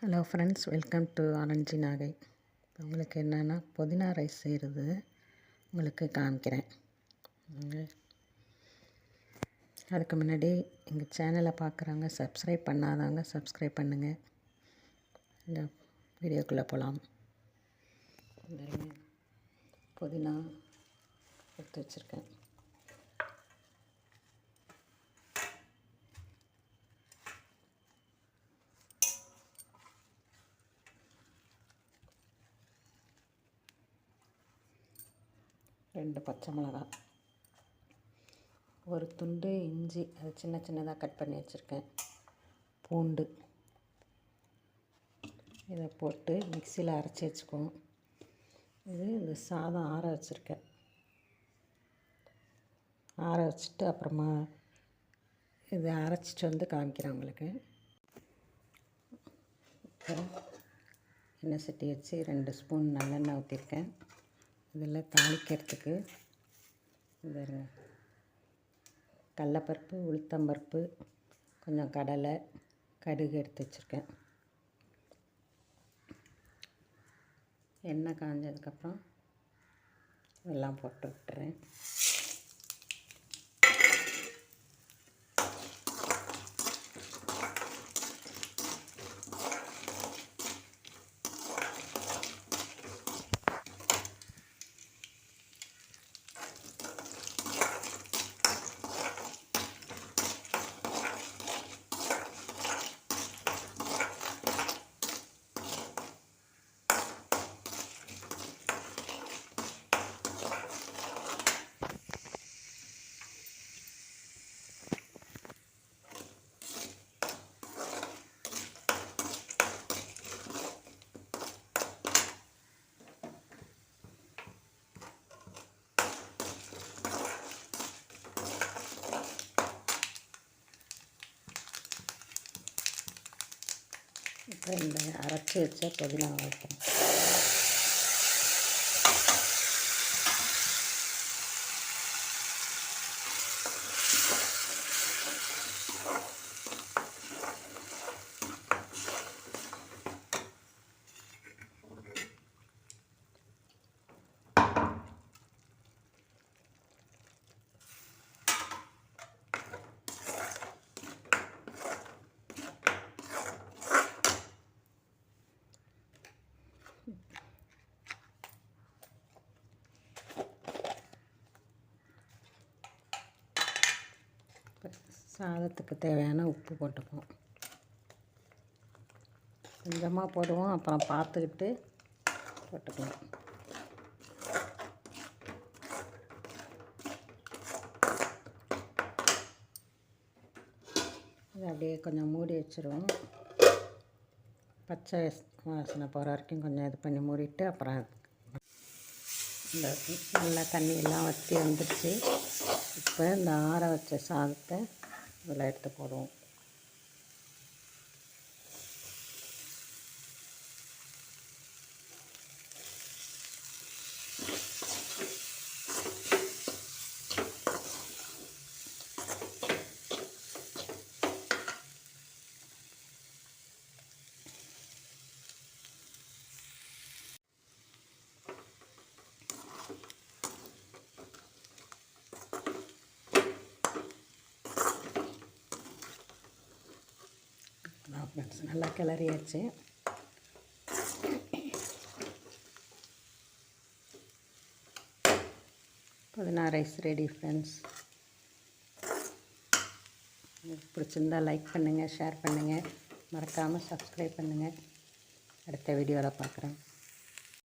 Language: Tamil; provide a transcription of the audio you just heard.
ஹலோ ஃப்ரெண்ட்ஸ் வெல்கம் டு ஆரஞ்சி நாகை உங்களுக்கு என்னென்னா புதினா ரைஸ் செய்கிறது உங்களுக்கு காமிக்கிறேன். அதுக்கு முன்னாடி எங்கள் சேனலை பார்க்குறவங்க சப்ஸ்கிரைப் பண்ணாதவங்க சப்ஸ்கிரைப் பண்ணுங்கள் இந்த வீடியோக்குள்ளே போகலாம் புதினா எடுத்து வச்சுருக்கேன். ரெண்டு பச்சை மிளகா. ஒரு துண்டு இஞ்சி அது சின்ன சின்னதாக கட் பண்ணி வச்சுருக்கேன். பூண்டு. இதை போட்டு மிக்சியில் அரைச்சி வச்சுக்குவோம். இது இந்த சாதம் ஆற வச்சுருக்கேன். ஆற வச்சுட்டு அப்புறமா இதை அரைச்சிட்டு வந்து காமிக்கிறேன் உங்களுக்கு. அப்புறம் எண்ணெய் சட்டி வச்சு ரெண்டு ஸ்பூன் நல்லெண்ணெய் ஊற்றிருக்கேன் இதில் தாளிக்கிறதுக்கு இந்த கடலப்பருப்பு உளுத்தம்பருப்பு கொஞ்சம் கடலை கடுகு எடுத்து வச்சுருக்கேன். எண்ணெய் காஞ்சதுக்கப்புறம் எல்லாம் போட்டு விட்டுறேன். இப்போ இந்த அரைச்சி வச்ச புதினா வைக்கிறேன் இப்போ சாதத்துக்கு தேவையான உப்பு போட்டுப்போம் கொஞ்சமாக போடுவோம் அப்புறம் பார்த்துக்கிட்டு போட்டுக்கலாம். இது அப்படியே கொஞ்சம் மூடி வச்சுருவோம். பச்சை வாசனை போகிற வரைக்கும் கொஞ்சம் இது பண்ணி மூடிட்டு அப்புறம் இந்த நல்லா தண்ணியெல்லாம் வற்றி வந்துடுச்சு இப்போ இந்த ஆற வச்ச சாதத்தை விளையாட்டு எடுத்து போடுவோம் ஃப்ரெண்ட்ஸ் நல்லா கிளறியாச்சு. புதினா ரைஸ் ரெடி ஃப்ரெண்ட்ஸ் உங்களுக்கு பிடிச்சிருந்தா லைக் பண்ணுங்கள் ஷேர் பண்ணுங்கள் மறக்காமல் சப்ஸ்கிரைப் பண்ணுங்கள் அடுத்த வீடியோவில் பார்க்குறேன்.